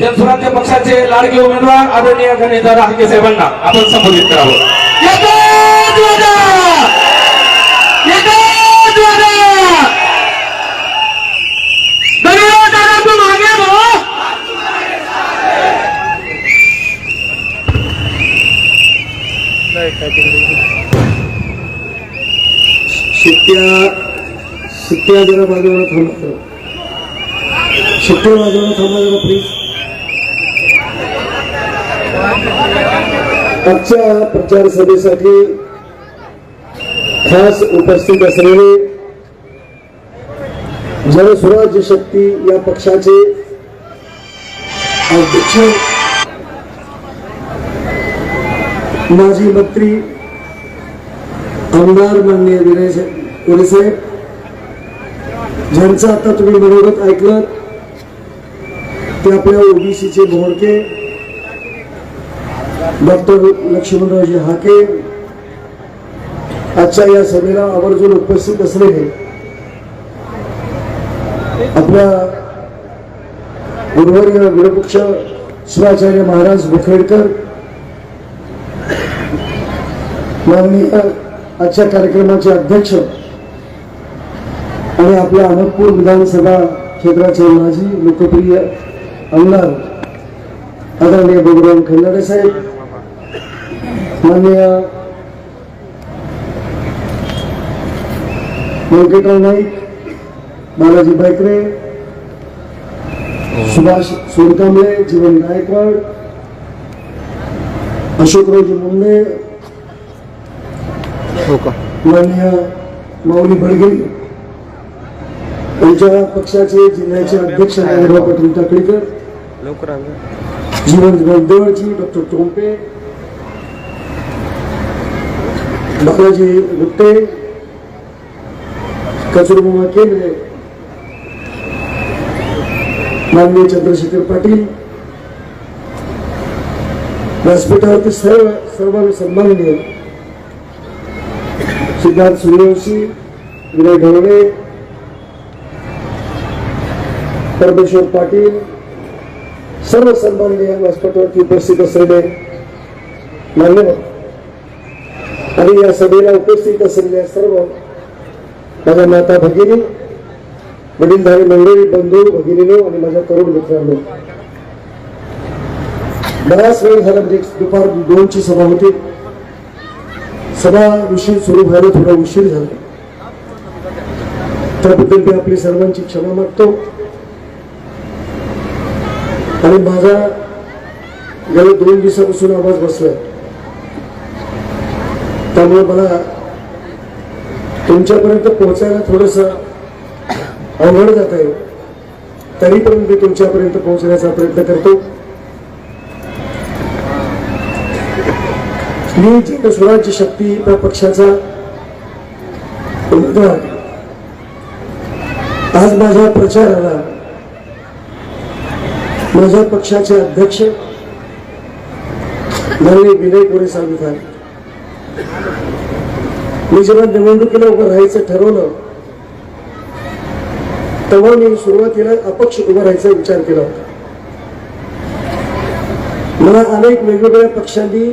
जनस्वराज्य पक्षाचे लाडके उमेदवार आदरणीय गणेशदादा हाके साहेबांना आपण संबोधित करावं. शिट्ट्या शिट्ट्या जरा बाजूला थांबा. शिट्ट्या बाजूला थांबा जरा प्लीज आजच्या प्रचार सभेसाठी खास उपस्थित असलेले जनस्वराज्य शक्ती या पक्षाचे अध्यक्ष माजी मंत्री आमदार माननीय विनय कोरे साहेब ज्यांचं आता तुम्ही मनोगत ऐकलं ते आपल्या ओबीसीचे भोडके डॉक्टर लक्ष्मणरावजी हाके आजच्या या सभेला आवर्जून उपस्थित असलेले आपल्या गुरुवर्य विरोपक्ष शिवाचार्य महाराज मुखेडकर माननीय आजच्या कार्यक्रमाचे अध्यक्ष आणि आपल्या अनंतपूर विधानसभा क्षेत्राचे माजी लोकप्रिय आमदार आदरणीय बबुराम खंडाडे साहेब माननीय व्यंकटराव नाईक बालाजी बायकरे सुभाष सोनकांबळे जीवन गायकवाड अशोकरावजी मुंडे माननीय माऊली बडगे त्यांच्या पक्षाचे जिल्ह्याचे अध्यक्ष नारायणराव पाटील टाकळीकर जीवन गंदेवळजी डॉक्टर टोंपे बालाजी गुट्टे कचुरबुवा केंद्रे माननीय चंद्रशेखर पाटील। व्यासपीठावरती सर्व सर्व सन्माननीय सिद्धार्थ सूर्यवंशी, विनय ढवळे परमेश्वर पाटील सर्व सन्माननीय व्यासपीठावरती उपस्थित असलेले मान्यवर आणि या सभेला उपस्थित असलेल्या सर्व माझ्या माता भगिनी वडीलधारी मंडळी बंधू भगिनीनो आणि माझ्या तरुण मित्रांनो. बराच वेळ झाला म्हणजे दुपार दोनची सभा होती. सभा विषय सुरू व्हायला थोडा उशीर झाला. त्याबद्दल मी आपली सर्वांची क्षमा मागतो. आणि माझा गेल्या दोन दिवसापासून आवाज बसलाय. त्यामुळे मला तुमच्यापर्यंत पोहोचायला थोडस अवघड जात आहे. तरी पण मी तुमच्यापर्यंत पोहोचण्याचा प्रयत्न करतो. मी जन स्वराज्य शक्ती या पक्षाचा उमेदवार आज माझ्या प्रचाराला माझ्या पक्षाचे अध्यक्ष माननीय विनय कोरे सांगत मी जेव्हा निवडणुकीला उभं राहायचं ठरवलं तेव्हा मी सुरुवातीला अपक्ष उभं राहायचा विचार केला होता. मला अनेक वेगवेगळ्या पक्षांनी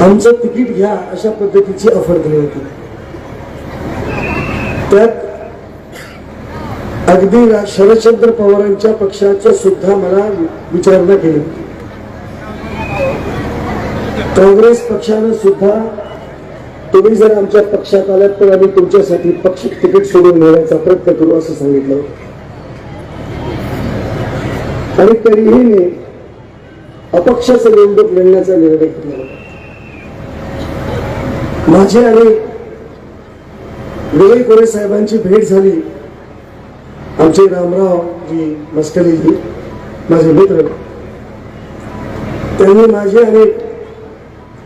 आमचं तिकीट घ्या अशा पद्धतीची ऑफर दिली होती. त्यात अगदी शरदचंद्र पवारांच्या पक्षाचं सुद्धा मला विचारणा केली होती. काँग्रेस पक्षानं सुद्धा तुम्ही जर आमच्या पक्षात आलात तर आम्ही तुमच्यासाठी पक्ष तिकीट सोडून नेण्याचा प्रयत्न करू असं सांगितलं. आणि तरीही मी अपक्षाचं निवडणूक लढण्याचा निर्णय घेतला. माझे माझी आणि विजय कोरे साहेबांची भेट झाली. आमचे रामराव जी मस्करीजी माझे मित्र. त्यांनी माझी आणि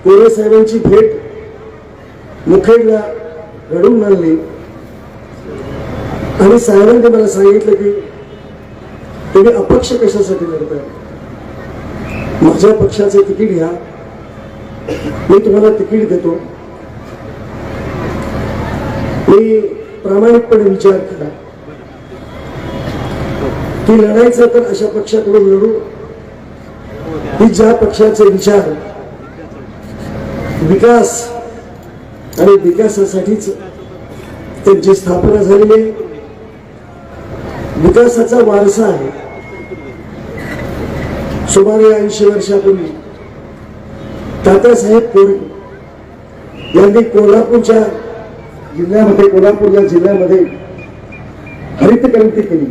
कोरे साहेबांची भेट मुखेडला घडून आणली आणि साहेबांनी मला सांगितलं की तुम्ही अपक्ष कशासाठी लढताय? माझ्या पक्षाचे तिकीट घ्या. मी तुम्हाला तिकीट देतो. मी प्रामाणिकपणे विचार केला. की लढायचं तर अशा पक्षाकडून लढू. की ज्या पक्षाचे विचार विकास आणि विकासासाठीच त्यांची स्थापना झालेली आहे. विकासाचा वारसा आहे. सुमारे ऐंशी वर्षापूर्वी तात्यासाहेब कोरे यांनी कोल्हापूरच्या जिल्ह्यामध्ये कोल्हापूर या जिल्ह्यामध्ये हरित क्रांती केली.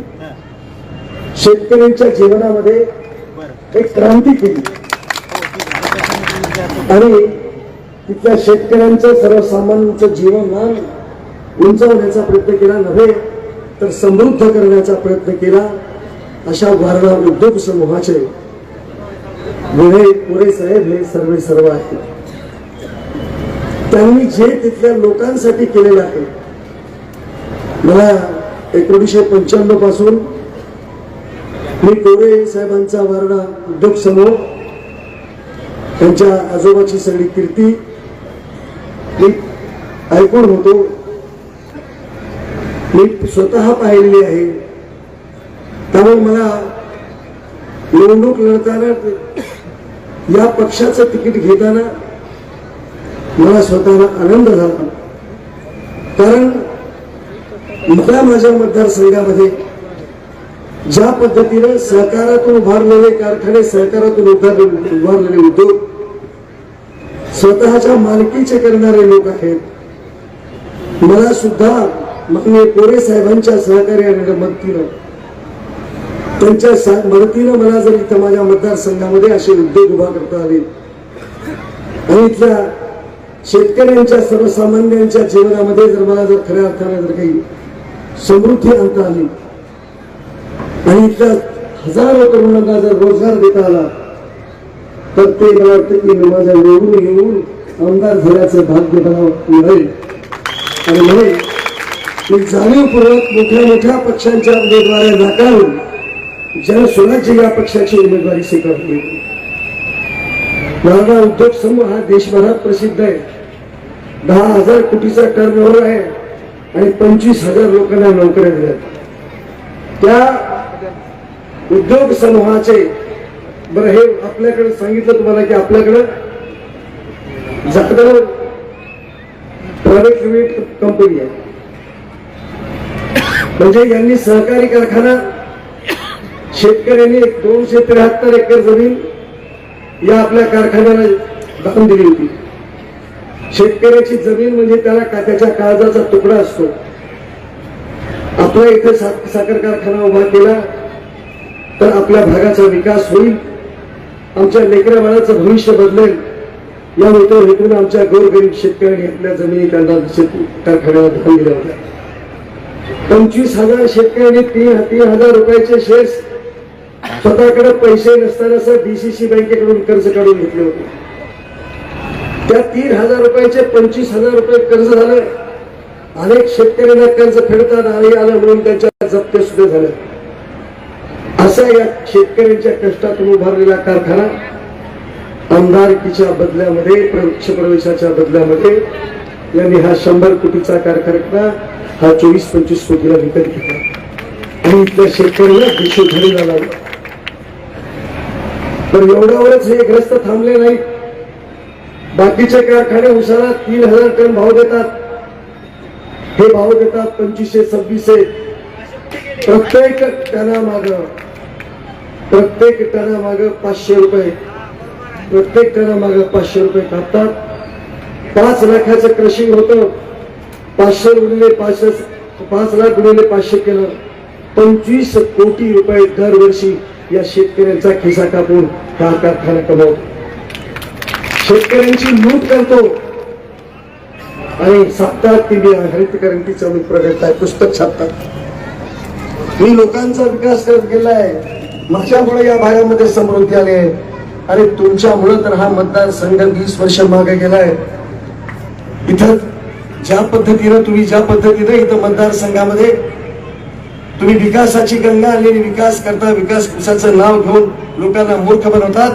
शेतकऱ्यांच्या जीवनामध्ये एक क्रांती केली. आणि तिथल्या शेतकऱ्यांचं सर्वसामान्यांचं जीवनमान उंचावण्याचा प्रयत्न केला नव्हे तर समृद्ध करण्याचा प्रयत्न केला अशा वारणा उद्योग समूहाचे पुरे साहेब हे सर्व सर्व आहेत. त्यांनी जे तिथल्या लोकांसाठी केलेलं आहे मला एकोणीसशे पंच्याण्णवपासून मी कोरे साहेबांचा वारणा उद्योग समूह त्यांच्या आजोबाची सगळी कीर्ती मी ऐकून होतो. मी स्वतः पाहिलेली आहे. त्यामुळे मला निवडणूक लढताना या पक्षाचं तिकीट घेताना मला स्वतःला आनंद झाला. कारण मला माझ्या मतदारसंघामध्ये ज्या पद्धतीने सहकारातून उभारलेले कारखाने सहकारातून उभारले उभारलेले उद्योग स्वतःच्या मालकीचे करणारे लोक आहेत. मला सुद्धा माननीय कोरे साहेबांच्या सहकार्याने मदतीनं त्यांच्या सा- मदतीनं मला जर इथं माझ्या मतदारसंघामध्ये असे उद्योग उभा करता आले. आणि इथल्या शेतकऱ्यांच्या सर्वसामान्यांच्या जीवनामध्ये जर मला जर खऱ्या अर्थाने जर काही समृद्धी आणता आली आणि इथल्या हजारो तरुणांना जर रोजगार देता आला तर ते मला वाटतं की मी माझ्या निवडून येऊन आमदार झाल्याचं भाग्य मला मिळेल. आणि म्हणून मी जाणीवपूर्वक मोठ्या मोठ्या पक्षांच्या उमेदवाऱ्या नाकारून जनस्वराज्य या पक्षाची उमेदवारी स्वीकारली माझा उद्योग समूह हा देशभरात प्रसिद्ध आहे. दहा हजार कोटीचा टर्नओव्हर आहे आणि पंचवीस हजार लोकांना नोकऱ्या दिल्या त्या उद्योग समूहाचे बरं हे आपल्याकडे सांगितलं तुम्हाला की आपल्याकडे जाधव प्रायव्हेट लिमिटेड कंपनी आहे. म्हणजे यांनी सहकारी कारखाना शेतकऱ्यांनी दोनशे त्र्याहत्तर एकर जमीन या आपल्या कारखान्याला दाखवून दिली होती. शेतकऱ्याची जमीन म्हणजे त्याला का- त्याच्या काळजाचा तुकडा असतो. आपला इथे साखर कारखाना उभा केला तर आपल्या भागाचा विकास होईल. आमच्या लेकऱ्या बाळाचं भविष्य बदलेल. या मित्र हेतून आमच्या गोरगरीब शेतकऱ्यांनी आपल्या जमिनी त्यांना शेती कारखान्याला धान दिल्या होत्या. पंचवीस हजार शेतकऱ्यांनी तीन तीन हजार रुपयाचे शेअर्स स्वतःकडे पैसे नसताना डीसीसी बँकेकडून कर्ज काढून घेतले होते. त्या तीन हजार रुपयाचे पंचवीस हजार रुपये कर्ज झालं. अनेक शेतकऱ्यांना कर्ज फेडताना आले आलं म्हणून त्यांच्या जप्ते सुद्धा झाल्या असा या शेतकऱ्यांच्या कष्टातून उभारलेला कारखाना आमदारकीच्या बदल्यामध्ये पक्ष प्रवेशाच्या बदल्यामध्ये यांनी हा शंभर कोटीचा कारखाना हा चोवीस पंचवीस कोटीला विकत घेतला. आणि इथल्या शेतकऱ्यांना दिशोधडीला लागला तर एवढ्यावरच हे ग्रस्त थांबले नाहीत. बाकीचे कारखाने उसाला तीन हजार टन भाव देतात. हे भाव देतात पंचवीसशे सव्वीसशे प्रत्येक त्यांना माग प्रत्येक टनामाग पाचशे रुपये. प्रत्येक टनामाग पाचशे रुपये कापतात पाच लाखाचं क्रशिंग होतं. पाचशे गुणिले पाचशे पाच लाख गुणिले पाचशे केलं. पंचवीस कोटी रुपये दरवर्षी या शेतकऱ्यांचा खिसा कापून हा कारखाना कमवतो. शेतकऱ्यांची लूट करतो. आणि साप्ताहिक टीव्ही हरित क्रांतीचं मी प्रगत आहे पुस्तक छापतात. मी लोकांचा विकास करत गेलाय. माझ्यामुळे या भागामध्ये समृद्धी आली आहे. आणि तुमच्यामुळे तर हा मतदारसंघ वीस वर्ष मागे गेलाय. इथं ज्या पद्धतीनं तुम्ही ज्या पद्धतीनं इथं मतदारसंघामध्ये तुम्ही विकासाची गंगा आणलेली विकास करता विकासाचं नाव घेऊन लोकांना मूर्ख बनवतात.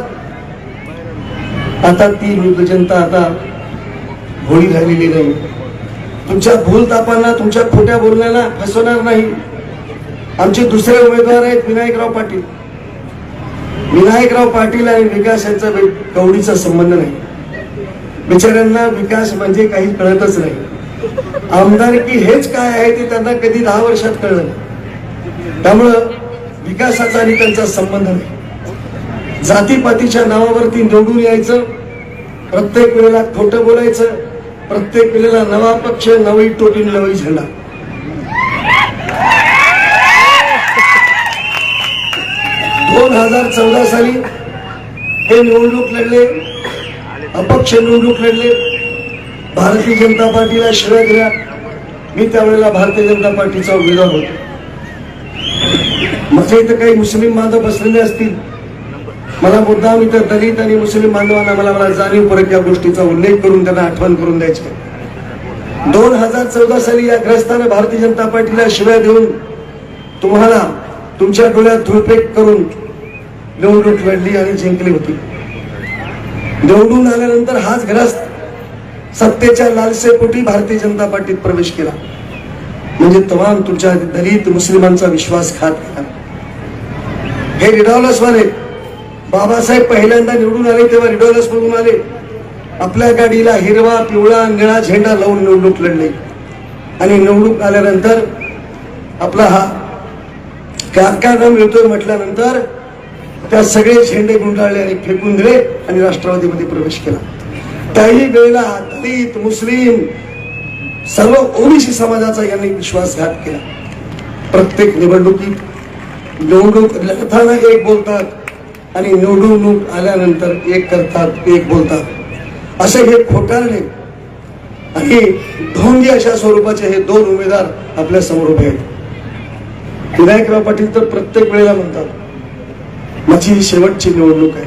आता ती वृद्ध जनता आता होळी झालेली नाही. तुमच्या भूलतापांना तुमच्या खोट्या बोलण्याला फसवणार नाही. आमचे दुसरे उमेदवार आहेत विनायकराव पाटील. विनायकराव पाटील आणि विकास यांचा वे- कवडीचा संबंध नाही. बिचाऱ्यांना विकास म्हणजे काही कळतच नाही. आमदारकी हेच काय आहे ते त्यांना कधी दहा वर्षात कळलं नाही. त्यामुळं विकासाचा आणि त्यांचा संबंध नाही. जातीपातीच्या नावावरती निवडून यायचं प्रत्येक वेळेला खोटं बोलायचं प्रत्येक वेळेला नवा पक्ष नवी टोटी नवी झेंडा. दोन हजार चौदा साली हे निवडणूक लढले अपक्ष निवडणूक लढले. भारतीय जनता पार्टीला शिव्या दिला. मी त्यावेळेला भारतीय जनता पार्टीचा उमेदवार होतो. माझे इथं काही मुस्लिम बांधव बसलेले असतील. मला मुद्दाम इथं दलित आणि मुस्लिम बांधवांना मला मला जाणीवपूर्वक या गोष्टीचा उल्लेख करून त्यांना आठवण करून द्यायची. दोन हजार चौदा साली या ग्रस्तानं भारतीय जनता पार्टीला शिव्या देऊन तुम्हाला तुमच्या डोळ्यात धुळपेक करून निवडणूक लढली आणि जिंकली होती. निवडून आल्यानंतर हाच ग्रस्त सत्तेच्या लालसेपोटी भारतीय जनता पार्टीत प्रवेश केला. म्हणजे तमाम तुमच्या दलित मुस्लिमांचा विश्वासघात केला हे रिडॉलसवाले बाबासाहेब पहिल्यांदा निवडून आले तेव्हा रिडॉलस बघून आले आपल्या गाडीला हिरवा पिवळा निळा झेंडा लावून निवडणूक लढले. आणि निवडणूक आल्यानंतर आपला हा कारखाना मिळतोय म्हटल्यानंतर त्या सगळे झेंडे गुंडाळले आणि फेकून दिले आणि राष्ट्रवादीमध्ये प्रवेश केला. त्याही वेळेला दलित मुस्लिम सर्व ओबीसी समाजाचा यांनी विश्वासघात केला. प्रत्येक निवडणुकीत निवडणूक लढताना एक बोलतात आणि निवडणूक आल्यानंतर एक करतात एक बोलतात. असे हे खोटारणे आणि ढोंगी अशा स्वरूपाचे हे दोन उमेदवार आपल्यासमोर उभे आहेत. विनायकराव पाटील तर प्रत्येक वेळेला म्हणतात माझी ही शेवटची निवडणूक आहे.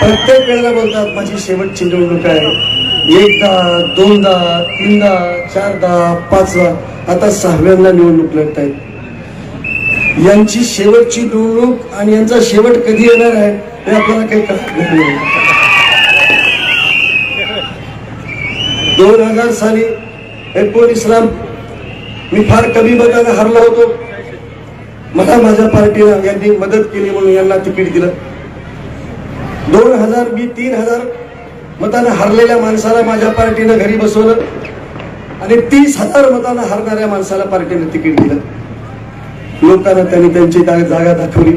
प्रत्येक वेळेला बोलतात माझी शेवटची निवडणूक आहे. एकदा दोनदा तीनदा चारदा पाचदा आता सहाव्यांदा निवडणूक लढतायत. यांची शेवटची निवडणूक आणि यांचा शेवट कधी येणार आहे हे आपल्याला काही कळत नाही. दोन हजार साली एकोणीसला मी फार कमी मतानं हरलो होतो. मला माझ्या पार्टीनं यांनी मदत केली म्हणून यांना तिकीट दिलं. दोन हजार मी तीन हजार मतानं हरलेल्या माणसाला माझ्या पार्टीनं घरी बसवलं आणि तीस हजार मतानं हरणाऱ्या माणसाला पार्टीनं तिकीट दिलं. लोकांना त्यांनी त्यांची जागा दाखवली.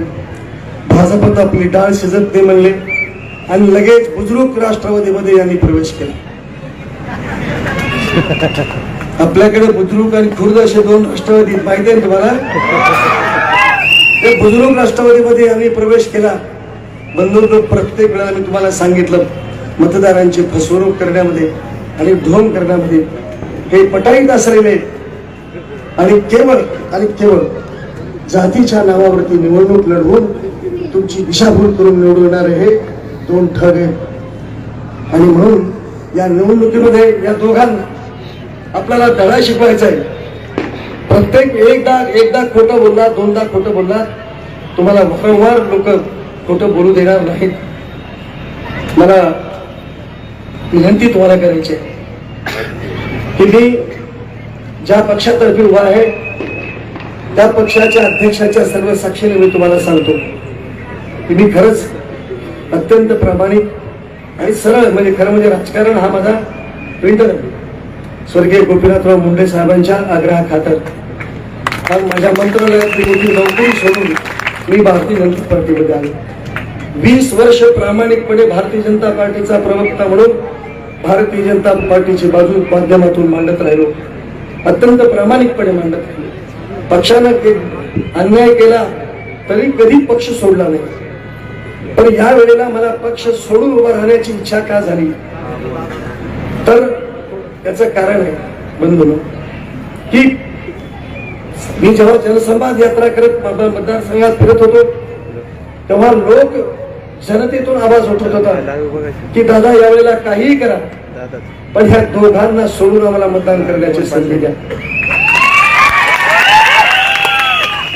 भाजपत आपली डाळ शिजत नाही म्हणले आणि लगेच बुजुर्ग राष्ट्रवादीमध्ये यांनी प्रवेश केला. आपल्याकडे बुद्रुक आणि खुर्द असे दोन राष्ट्रवादी माहिती आहे तुम्हाला? ते बुजुर्ग राष्ट्रवादीमध्ये आम्ही प्रवेश केला. बंधुत्व प्रत्येक वेळेला मी तुम्हाला सांगितलं मतदारांची फसवणूक करण्यामध्ये आणि ढोंग करण्यामध्ये. हे पटाईत असलेले आणि केवळ आणि केवळ जातीच्या नावावरती निवडणूक लढवून तुमची दिशाभूल करून निवडवणारे हे दोन ठग. आहेत आणि म्हणून या निवडणुकीमध्ये या दोघांना आपल्याला धडा शिकवायचा आहे. प्रत्येक एकदा एकदा खोटं बोलला दोनदा खोटं बोलला तुम्हाला वारंवार लोक खोटं बोलू देणार नाहीत. मला विनंती तुम्हाला करायची आहे. की मी ज्या पक्षातर्फे उभा आहे त्या पक्षाच्या अध्यक्षाच्या सर्व साक्षीने मी तुम्हाला सांगतो की मी खरंच अत्यंत प्रामाणिक आणि सरळ म्हणजे खरं म्हणजे राजकारण हा माझा विंटर आहे. स्वर्गीय गोपीनाथराव मुंडे साहेबांच्या आग्रहा खातर आज माझ्या मंत्रालयातली मोठी नोकरी सोडून मी भारतीय जनता पार्टीमध्ये आलो. वीस वर्ष प्रामाणिकपणे भारतीय जनता पार्टीचा प्रवक्ता म्हणून भारतीय जनता पार्टीची बाजू माध्यमातून मांडत राहिलो. अत्यंत प्रामाणिकपणे मांडत राहिलो. पक्षानं अन्याय केला तरी कधी पक्ष सोडला नाही. पण या वेळेला मला पक्ष सोडून उभा राहण्याची इच्छा का झाली? तर त्याचं कारण आहे. बंधू की मी जेव्हा जनसंवाद यात्रा करत मतदारसंघात फिरत होतो तेव्हा लोक जनतेतून आवाज उठत होता की दादा यावेळेला काहीही करा. पण ह्या दोघांना सोडून आम्हाला मतदान करण्याची संधी द्या.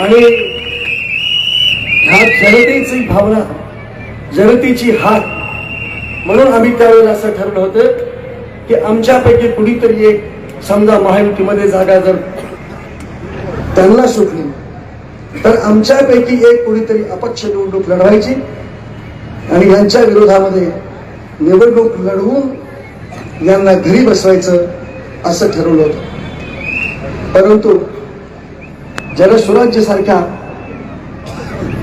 आणि ह्या जनतेची भावना जनतेची हात म्हणून आम्ही त्यावेळेला असं ठरलं होतं की आमच्यापैकी कुणीतरी एक समजा महायुतीमध्ये जागा जर त्यांना सुटली तर आमच्यापैकी एक कुणीतरी अपक्ष निवडणूक लढवायची आणि यांच्या विरोधामध्ये निवडणूक लढवून यांना घरी बसवायचं असं ठरवलं होतं. परंतु जनसुराज्य सारख्या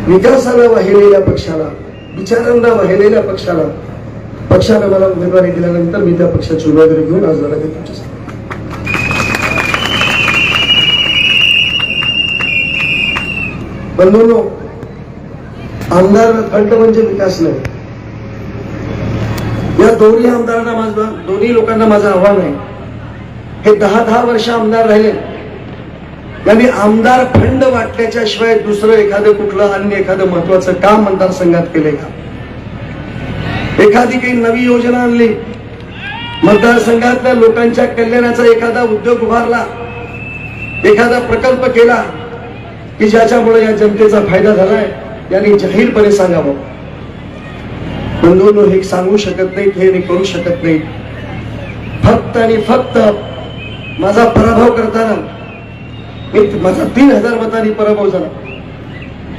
विकासाला वाहिलेल्या पक्षाला विचारांना वाहिलेल्या पक्षाला पक्षाने मला उमेदवारी दिल्यानंतर मी त्या पक्षाची उमेदवारी घेऊन आज लढत आहे तुमच्यासाठी. बंधूंनो आमदार खंड म्हणजे विकास नाही. या दोन्ही आमदारांना माझं दोन्ही लोकांना माझं आव्हान आहे. हे दहा दहा वर्ष आमदार राहिले. त्यांनी आमदार फंड वाटल्याच्या शिवाय दुसरं एखादं कुठलं अन्य एखादं महत्वाचं काम मतदारसंघात केलंय का? एखादी काही नवी योजना आणली. मतदारसंघातल्या लोकांच्या कल्याणाचा एखादा उद्योग उभारला. एखादा प्रकल्प केला की ज्याच्यामुळे या जनतेचा फायदा झालाय याने जाहीरपणे सांगावं. बंधूंनो हे सांगू शकत नाहीत हे करू शकत नाही फक्त आणि फक्त माझा पराभव करताना मी माझा तीन हजार मतांनी पराभव झाला.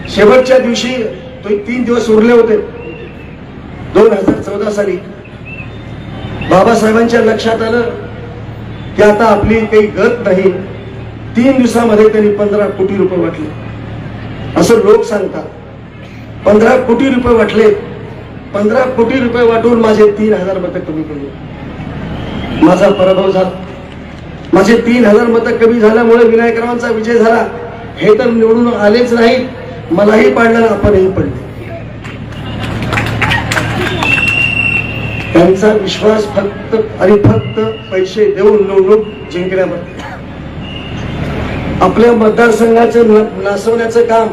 शेवटच्या दिवशी तो तीन दिवस उरले होते. दोन हजार चौदा साली बाबासाहेबांच्या लक्षात आलं की आता आपली काही गत नाही. तीन दिवसामध्ये त्यांनी पंधरा कोटी रुपये वाटले. असं लोक सांगतात. पंधरा कोटी रुपये वाटले. पंधरा कोटी रुपये वाटून माझे तीन हजार मतं कमी केले. माझा पराभव झाला. माझे तीन हजार मतं कमी झाल्यामुळे विनायकरावांचा विजय झाला. हे तर निवडून आलेच नाही मलाही पाडलं आपणही पडले. त्यांचा विश्वास फक्त आणि फक्त पैसे देऊन निवडणूक जिंकण्यामध्ये आपल्या मतदारसंघाचं नासवण्याचं काम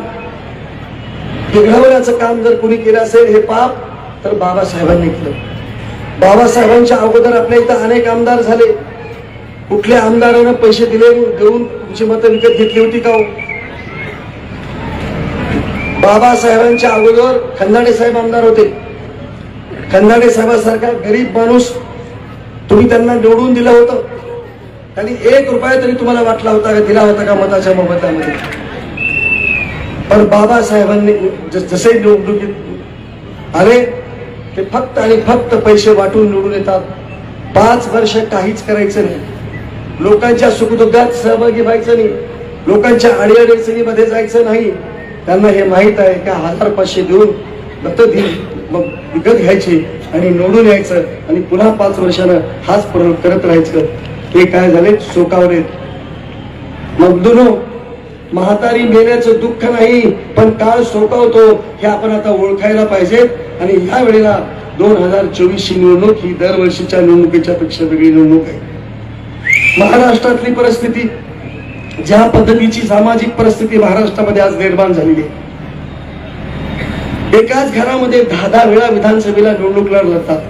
बिघडवण्याचं काम जर कुणी केलं असेल हे पाप तर बाबासाहेबांनी केलं. बाबासाहेबांच्या अगोदर आपल्या इथं अनेक आमदार झाले. कुठल्या आमदारानं पैसे दिले देऊन तुमची मतं विकत घेतली होती का हो? बाबासाहेबांच्या अगोदर खंदाडे साहेब आमदार होते. खंदाडे साहेबांसारखा गरीब माणूस तुम्ही त्यांना निवडून दिलं होतं. त्यांनी एक रुपया तरी तुम्हाला वाटला होता का दिला होता का मताच्या मोबदल्यामध्ये? पण बाबासाहेबांनी जसे निवडणुकीत आले ते फक्त आणि फक्त पैसे वाटून निवडून येतात. पाच वर्ष काहीच करायचं नाही. लोकांच्या सुखदुःखात सहभागी व्हायचं नाही. लोकांच्या अडीअडचणीमध्ये जायचं नाही. त्यांना हे माहीत आहे का हजार पाचशे देऊन मत दिली. मग विकत घ्यायची आणि निवडून यायचं आणि पुन्हा पाच वर्षानं हाच प्रयोग करत राहायचं. ते काय झाले? चोकावले मग दोन म्हातारी मेल्याचं दुःख नाही पण काळ शोकावतो हे आपण आता ओळखायला पाहिजे. आणि ह्या वेळेला दोन हजार चोवीस ची निवडणूक ही दरवर्षीच्या निवडणुकीच्या पेक्षा वेगळी निवडणूक आहे. महाराष्ट्रातली परिस्थिती ज्या पद्धतीची सामाजिक परिस्थिती महाराष्ट्रामध्ये आज निर्माण झालेली आहे. एकाच घरामध्ये दहा दहा वेळा विधानसभेला निवडणूक लढतात.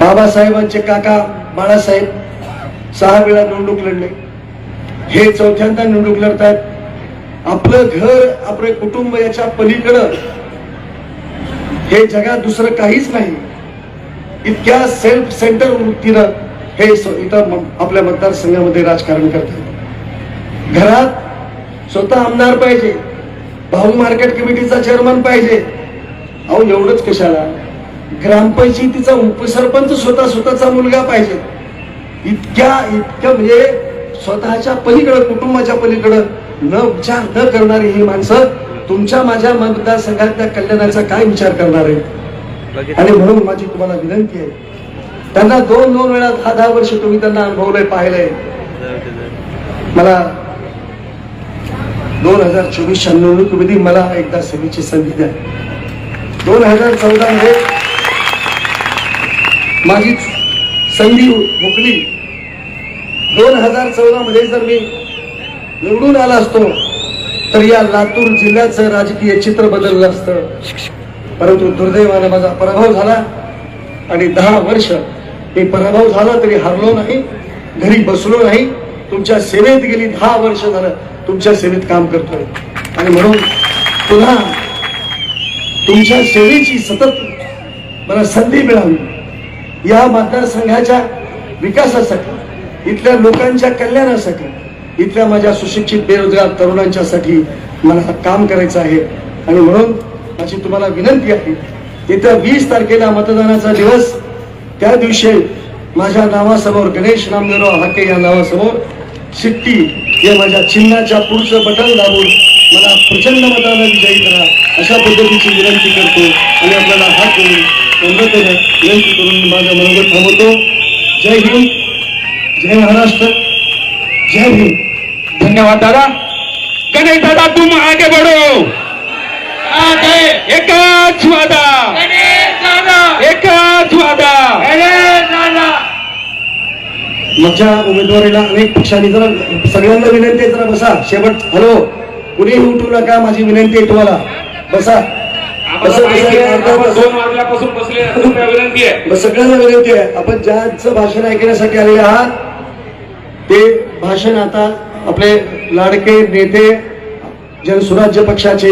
बाबासाहेबांचे काका बाळासाहेब सहा वेळा निवडणूक लढले. हे चौथ्यांदा निवडणूक लढतात आपलं घर आपले कुटुंब याच्या पलीकडं. हे जगात दुसरं काहीच नाही. इतक्या सेल्फ सेंटर वृत्तीनं हे इथं आपल्या मतदारसंघामध्ये राजकारण करतात. घरात स्वतः आमदार पाहिजे. भाऊ मार्केट कमिटीचा चेअरमन पाहिजे. अहो एवढंच कशाला? ग्रामपंचायतीचा उपसरपंच स्वतः स्वतःचा मुलगा पाहिजे. इतक्या इतक्या म्हणजे स्वतःच्या पलीकडं कुटुंबाच्या पलीकडं न विचार न करणारी ही माणसं तुमच्या माझ्या मतदारसंघातल्या कल्याणाचा काय विचार करणार आहे आणि म्हणून माझी तुम्हाला विनंती आहे त्यांना दोन दोन वेळा दहा दहा वर्ष तुम्ही त्यांना अनुभवलंय पाहिलंय. मला दोन हजार चोवीसच्या निवडणुकीमध्ये मला एकदा सेवेची संधी द्या. दोन हजार चौदा मध्ये माझी संधी हुकली. दोन हजार चौदा मध्ये जर मी निवडून आला असतो तर या लातूर जिल्ह्याचं राजकीय चित्र बदललं असतं. परंतु दुर्दैवाने माझा पराभव झाला आणि दहा वर्ष मी पराभव झाला तरी हरलो नाही घरी बसलो नाही. तुमच्या सेवेत गेली दहा वर्ष झालं तुमच्या सेवेत काम करतोय. आणि म्हणून पुन्हा तुमच्या सेवेची सतत मला संधी मिळावी. या मतदारसंघाच्या विकासासाठी इथल्या लोकांच्या कल्याणासाठी इथल्या माझ्या सुशिक्षित बेरोजगार तरुणांच्यासाठी मला काम करायचं आहे. आणि म्हणून माझी तुम्हाला विनंती आहे येत्या वीस तारखेला मतदानाचा दिवस त्या दिवशी माझ्या नावासमोर गणेश रामदेव हाके या नावासमोर शिट्टी या माझ्या चिन्हाच्या पुढचं बटन दाबून मला प्रचंड मतानं विजयी करा. अशा पद्धतीची विनंती करतो आणि आपल्याला हात जोडून नम्रतेने विनंती करून माझं मनोगत थांबवतो. जय हिंद जय महाराष्ट्र जय भीम धन्यवाद दादा. गणेश दादा तुम आगे बढ़ो. आगे. एकच वादा. एकच वादा. माझ्या उमेदवारीला अनेक पक्षांनी जरा सगळ्यांना विनंती आहे जरा बसा. शेवट हॅलो. कुणीही उठू नका माझी विनंती आहे तुम्हाला. बसा. सगळ्यांना विनंती आहे. आपण ज्यांचं भाषण ऐकण्यासाठी आलेले आहात ते भाषण आता आपले लाडके नेते जनसुराज्य पक्षाचे